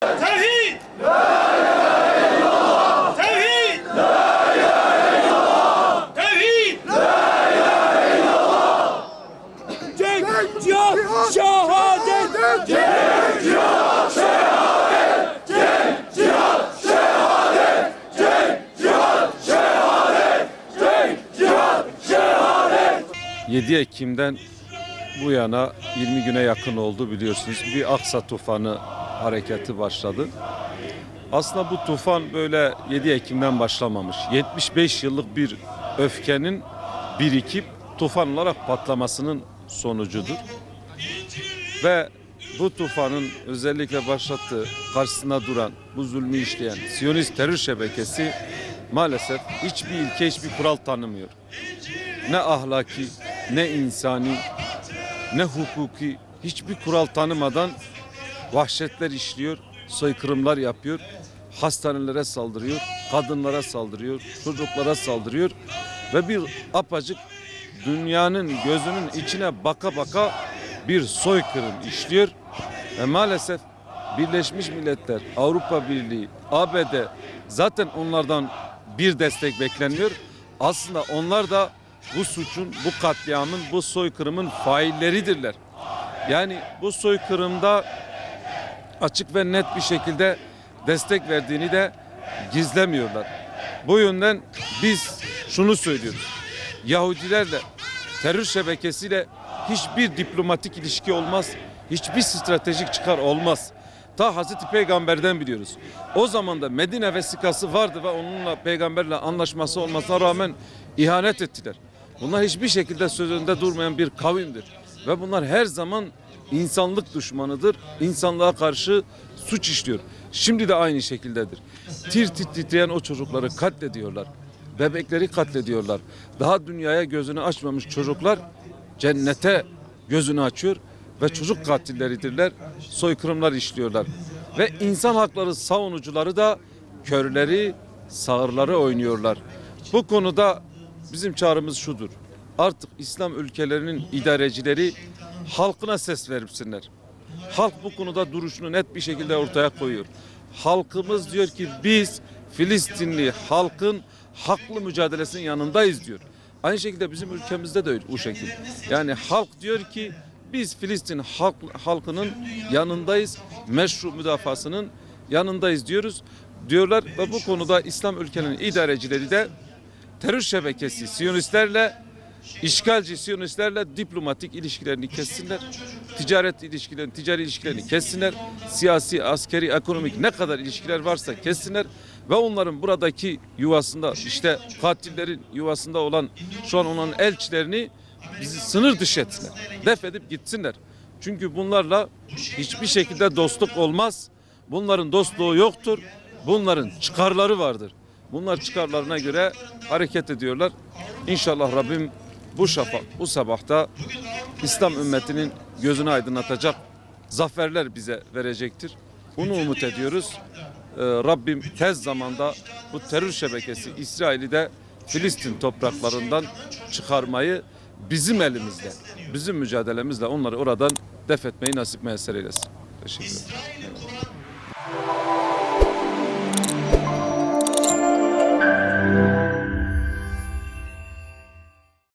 Tevhid! Tevhid! Tevhid! Cenk, cihat, şehadet. 7 Ekim'den bu yana 20 güne yakın oldu biliyorsunuz. Bir Aksa tufanı hareketi başladı. Aslında bu tufan böyle 7 Ekim'den başlamamış. 75 yıllık bir öfkenin birikip tufan olarak patlamasının sonucudur. Ve bu tufanın özellikle başlattığı, karşısında duran, bu zulmü işleyen Siyonist terör şebekesi maalesef hiçbir ilke, hiçbir kural tanımıyor ne ahlaki, ne insani, ne hukuki hiçbir kural tanımadan vahşetler işliyor, soykırımlar yapıyor, hastanelere saldırıyor, kadınlara saldırıyor, çocuklara saldırıyor ve bir apacık dünyanın gözünün içine baka baka bir soykırım işliyor ve maalesef Birleşmiş Milletler, Avrupa Birliği, ABD zaten onlardan bir destek bekleniyor. Aslında onlar da bu suçun, bu katliamın, bu soykırımın failleridirler. Yani bu soykırımda açık ve net bir şekilde destek verdiğini de gizlemiyorlar. Bu yönden biz şunu söylüyoruz. Yahudilerle, terör şebekesiyle hiçbir diplomatik ilişki olmaz. Hiçbir stratejik çıkar olmaz. Ta Hazreti Peygamber'den biliyoruz. O zaman da Medine vesikası vardı ve onunla peygamberle anlaşması olmasına rağmen ihanet ettiler. Bunlar hiçbir şekilde sözünde durmayan bir kavimdir. Ve bunlar her zaman insanlık düşmanıdır. İnsanlığa karşı suç işliyor. Şimdi de aynı şekildedir. Tir tir titreyen o çocukları katlediyorlar. Bebekleri katlediyorlar. Daha dünyaya gözünü açmamış çocuklar cennete gözünü açıyor ve çocuk katilleridirler. Soykırımlar işliyorlar. Ve insan hakları savunucuları da körleri, sağırları oynuyorlar. Bu konuda bizim çağrımız şudur. Artık İslam ülkelerinin idarecileri halkına ses versinler. Halk bu konuda duruşunu net bir şekilde ortaya koyuyor. Halkımız diyor ki biz Filistinli halkın haklı mücadelesinin yanındayız diyor. Aynı şekilde bizim ülkemizde de öyle bu şekil. Yani halk diyor ki biz Filistin halk, halkının yanındayız. Meşru müdafasının yanındayız diyoruz. Diyorlar ve bu konuda İslam ülkelerinin idarecileri de terör şebekesi Siyonistlerle işgalci Siyonistlerle diplomatik ilişkilerini kessinler. Ticaret ilişkilerini, ticari ilişkilerini kessinler. Siyasi, askeri, ekonomik ne kadar ilişkiler varsa kessinler ve onların buradaki yuvasında işte katillerin yuvasında olan şu an olan elçilerini bizi sınır dışı etsinler. Def edip gitsinler. Çünkü bunlarla hiçbir şekilde dostluk olmaz. Bunların dostluğu yoktur. Bunların çıkarları vardır. Bunlar çıkarlarına göre hareket ediyorlar. İnşallah Rabbim bu şafak, bu sabahta İslam ümmetinin gözünü aydınlatacak zaferler bize verecektir. Bunu umut ediyoruz. Ee, Rabbim tez zamanda bu terör şebekesi İsrail'i de Filistin topraklarından çıkarmayı bizim elimizde, bizim mücadelemizle onları oradan def etmeyi nasip müyesser eylesin. Teşekkür ederim.